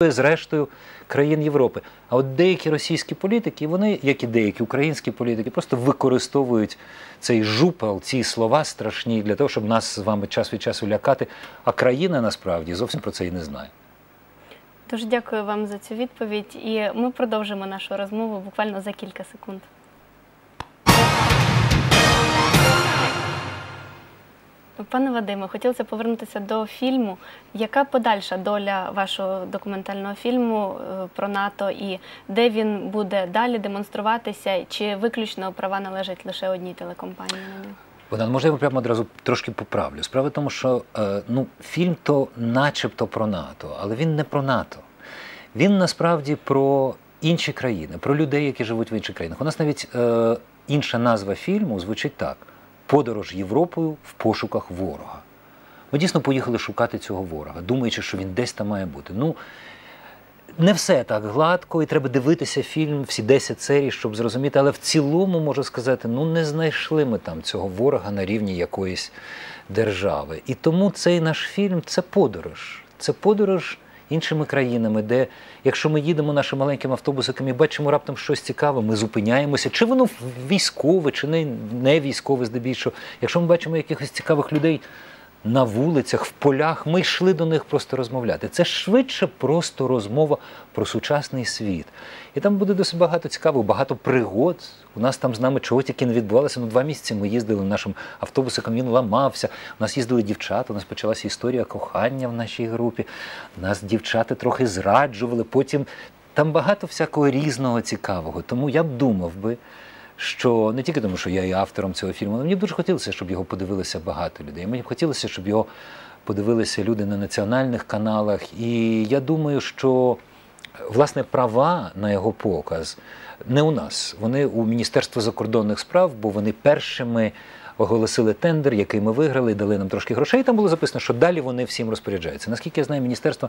з рештою країн Європи. А от деякі російські політики, вони, як і деякі українські політики, просто використовують цей жупал, ці слова страшні для того, щоб нас з вами час від часу лякати. А країна насправді зовсім про це і не знає. Дуже дякую вам за цю відповідь, і ми продовжимо нашу розмову буквально за кілька секунд. Пане Вадиме, хотілося повернутися до фільму. Яка подальша доля вашого документального фільму е, про НАТО і де він буде далі демонструватися? Чи виключно права належать лише одній телекомпанії? Богдан, може, я прямо одразу трошки поправлю. Справа в тому, що е, ну, фільм то начебто про НАТО, але він не про НАТО. Він насправді про інші країни, про людей, які живуть в інших країнах. У нас навіть е, інша назва фільму звучить так: Подорож Європою в пошуках ворога. Ми дійсно поїхали шукати цього ворога, думаючи, що він десь там має бути. Ну, не все так гладко, і треба дивитися фільм, всі 10 серій, щоб зрозуміти. Але в цілому можу сказати, ну не знайшли ми там цього ворога на рівні якоїсь держави. І тому цей наш фільм це подорож. Це подорож іншими країнами, де, якщо ми їдемо нашим маленьким автобусиком і бачимо раптом щось цікаве, ми зупиняємося, чи воно військове, чи не, не військове здебільшого. Якщо ми бачимо якихось цікавих людей. На вулицях, в полях ми йшли до них просто розмовляти. Це швидше просто розмова про сучасний світ. І там буде досить багато цікавого, багато пригод. У нас там з нами чого тільки не відбувалося. Ну, два місяці ми їздили нашим автобусиком, він ламався. У нас їздили дівчата, у нас почалася історія кохання в нашій групі. Нас дівчата трохи зраджували. Потім там багато всякого різного цікавого. Тому я б думав би що не тільки тому, що я є автором цього фільму, але мені дуже хотілося, щоб його подивилися багато людей. Мені б хотілося, щоб його подивилися люди на національних каналах. І я думаю, що власне права на його показ не у нас. Вони у Міністерства закордонних справ, бо вони першими. Оголосили тендер, який ми виграли, дали нам трошки грошей. Там було записано, що далі вони всім розпоряджаються. Наскільки я знаю, міністерство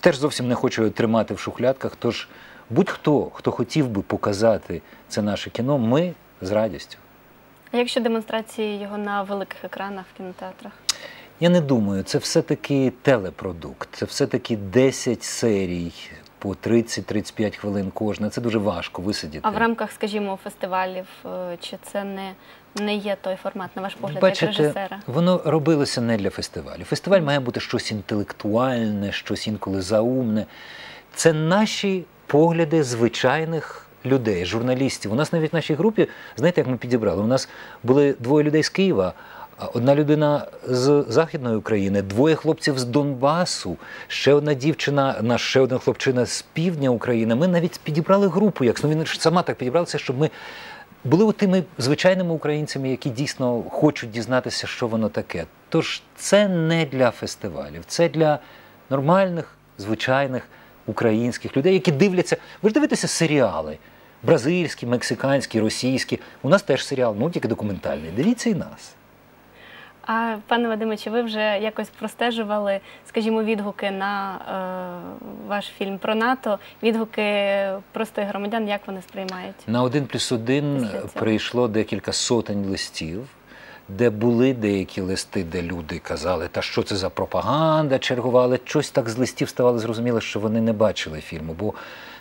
теж зовсім не хоче тримати в шухлядках. Тож будь-хто, хто хотів би показати це наше кіно, ми з радістю. А якщо демонстрації його на великих екранах в кінотеатрах? Я не думаю, це все-таки телепродукт, це все-таки 10 серій по 30-35 хвилин кожна. Це дуже важко висидіти. А в рамках, скажімо, фестивалів, е, чи це не не є той формат, на ваш погляд, Бачите, як режисера? Воно робилося не для фестивалів. Фестиваль має бути щось інтелектуальне, щось інколи заумне. Це наші погляди звичайних людей, журналістів. У нас навіть в нашій групі, знаєте, як ми підібрали? У нас були двоє людей з Києва. Одна людина з Західної України, двоє хлопців з Донбасу, ще одна дівчина, наш ще один хлопчина з півдня України. Ми навіть підібрали групу, як ну, він сама так підібралася, щоб ми були тими звичайними українцями, які дійсно хочуть дізнатися, що воно таке. Тож це не для фестивалів, це для нормальних, звичайних українських людей, які дивляться. Ви ж дивитеся серіали бразильські, мексиканські, російські. У нас теж серіал, ну тільки документальний. Дивіться і нас. А пане Вадиме, чи ви вже якось простежували, скажімо, відгуки на е, ваш фільм про НАТО, відгуки простих громадян, як вони сприймають? На один плюс один прийшло декілька сотень листів де були деякі листи, де люди казали, та що це за пропаганда, чергували, щось так з листів ставало зрозуміло, що вони не бачили фільму. Бо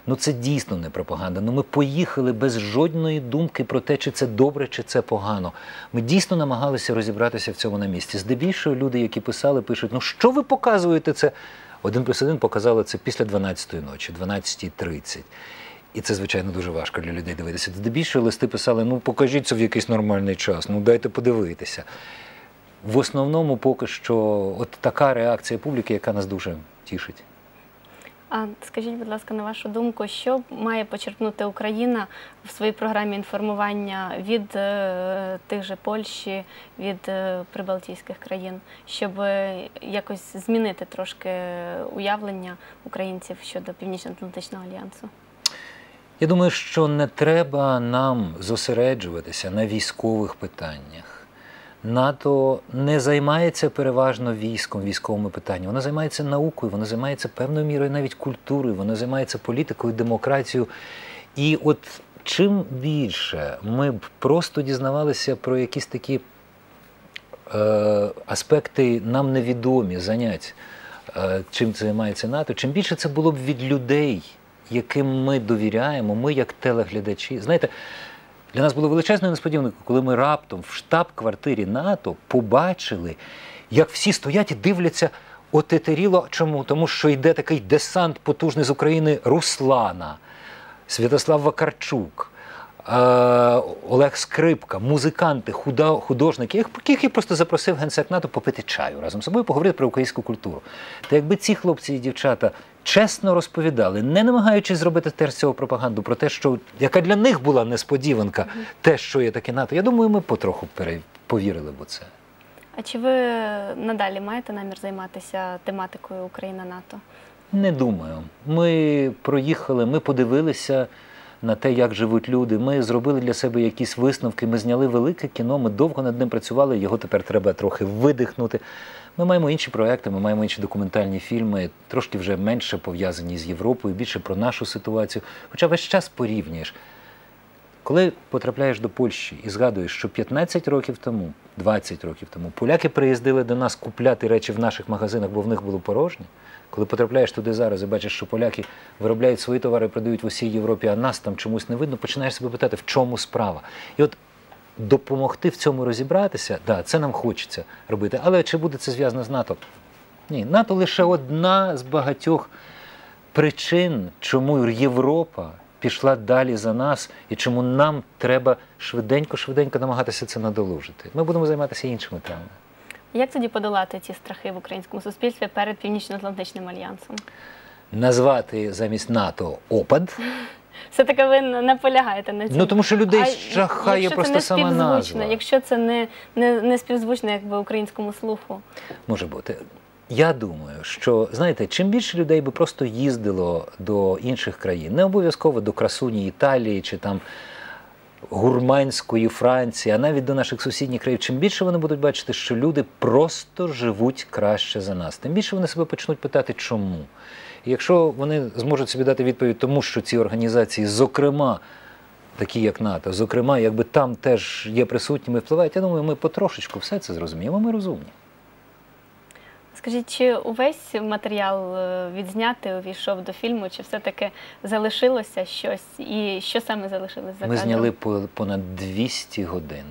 ну це дійсно не пропаганда. Ну ми поїхали без жодної думки про те, чи це добре, чи це погано. Ми дійсно намагалися розібратися в цьому на місці. Здебільшого люди, які писали, пишуть: ну що ви показуєте це? Один плюс один показали це після 12-ї ночі, 12.30. І це, звичайно, дуже важко для людей дивитися. Здебільшого листи писали: ну покажіть це в якийсь нормальний час, ну дайте подивитися. В основному поки що от така реакція публіки, яка нас дуже тішить. А скажіть, будь ласка, на вашу думку, що має почерпнути Україна в своїй програмі інформування від е, тих же Польщі, від е, прибалтійських країн, щоб е, якось змінити трошки уявлення українців щодо Північно-Атлантичного альянсу? Я думаю, що не треба нам зосереджуватися на військових питаннях. НАТО не займається переважно військом, військовими питаннями. Воно займається наукою, воно займається певною мірою навіть культурою, воно займається політикою, демократією. І от чим більше ми б просто дізнавалися про якісь такі е, аспекти нам невідомі занять е, чим займається НАТО, чим більше це було б від людей, яким ми довіряємо, ми як телеглядачі. Знаєте, для нас було величезною несподіванкою, коли ми раптом в штаб-квартирі НАТО побачили, як всі стоять і дивляться отетеріло. Чому? Тому що йде такий десант потужний з України Руслана, Святослав Вакарчук. Е, Олег Скрипка, музиканти, художники, яких я просто запросив генсек НАТО попити чаю разом з собою, поговорити про українську культуру. Та якби ці хлопці і дівчата чесно розповідали, не намагаючись зробити теж цього пропаганду про те, що яка для них була несподіванка, те, що є таке НАТО, я думаю, ми потроху повірили б у це. А чи ви надалі маєте намір займатися тематикою Україна-НАТО? Не думаю. Ми проїхали, ми подивилися на те, як живуть люди. Ми зробили для себе якісь висновки. Ми зняли велике кіно, ми довго над ним працювали. Його тепер треба трохи видихнути. Ми маємо інші проекти, ми маємо інші документальні фільми, трошки вже менше пов'язані з Європою, більше про нашу ситуацію. Хоча весь час порівнюєш. Коли потрапляєш до Польщі і згадуєш, що 15 років тому, 20 років тому, поляки приїздили до нас купляти речі в наших магазинах, бо в них було порожнє. Коли потрапляєш туди зараз і бачиш, що поляки виробляють свої товари, продають в усій Європі, а нас там чомусь не видно, починаєш себе питати, в чому справа. І от допомогти в цьому розібратися, да, це нам хочеться робити. Але чи буде це зв'язано з НАТО? Ні, НАТО лише одна з багатьох причин, чому Європа пішла далі за нас і чому нам треба швиденько-швиденько намагатися це надолужити. Ми будемо займатися іншими темами. Як тоді подолати ці страхи в українському суспільстві перед Північно-Атлантичним альянсом? Назвати замість НАТО опад. Все-таки ви наполягаєте на цьому. Ну тому що людей жахає просто сама назва. Якщо це не, не, не співзвучно якби українському слуху, Може бути. Я думаю, що знаєте, чим більше людей би просто їздило до інших країн, не обов'язково до красуні Італії чи там гурманської Франції, а навіть до наших сусідніх країн, чим більше вони будуть бачити, що люди просто живуть краще за нас, тим більше вони себе почнуть питати, чому. І якщо вони зможуть собі дати відповідь, тому що ці організації, зокрема, такі як НАТО, зокрема, якби там теж є присутніми, впливають, я думаю, ми потрошечку все це зрозуміємо, ми розумні. Скажіть, чи увесь матеріал е, відзнятий увійшов до фільму, чи все-таки залишилося щось? І що саме залишилось за Ми зняли понад 200 годин.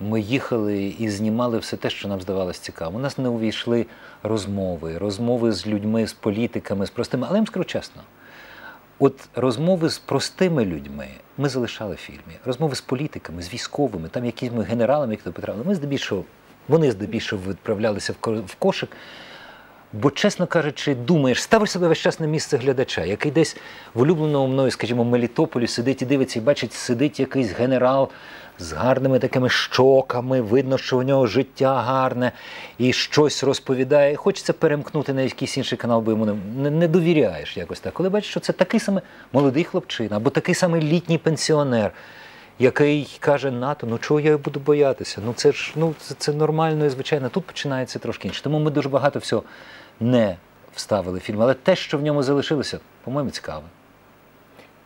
Ми їхали і знімали все те, що нам здавалось цікавим. У нас не увійшли розмови, розмови з людьми, з політиками, з простими. Але я вам скажу чесно, от розмови з простими людьми ми залишали в фільмі. Розмови з політиками, з військовими, там якими генералами, які потрапили. Ми здебільшого, вони здебільшого відправлялися в кошик. Бо, чесно кажучи, думаєш, ставиш себе весь час на місце глядача, який десь в улюбленому мною, скажімо, Мелітополі сидить і дивиться, і бачить, сидить якийсь генерал з гарними такими щоками, видно, що у нього життя гарне, і щось розповідає. Хочеться перемкнути на якийсь інший канал, бо йому не, не довіряєш якось так. Коли бачиш, що це такий самий молодий хлопчина, або такий самий літній пенсіонер. Який каже НАТО, ну чого я буду боятися? Ну це ж ну це, це нормально і звичайно. Тут починається трошки інше. Тому ми дуже багато всього не вставили в фільм. Але те, що в ньому залишилося, по-моєму, цікаво.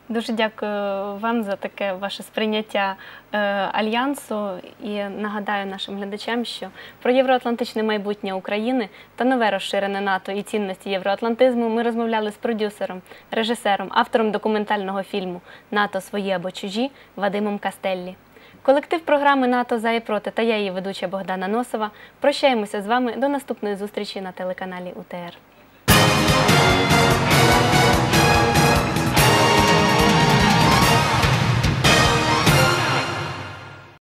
Дуже дякую вам за таке ваше сприйняття е, альянсу. І нагадаю нашим глядачам, що про євроатлантичне майбутнє України та нове розширене НАТО і цінності євроатлантизму ми розмовляли з продюсером, режисером, автором документального фільму НАТО свої або чужі Вадимом Кастеллі. Колектив програми НАТО за і проти та я її ведуча Богдана Носова. Прощаємося з вами до наступної зустрічі на телеканалі УТР.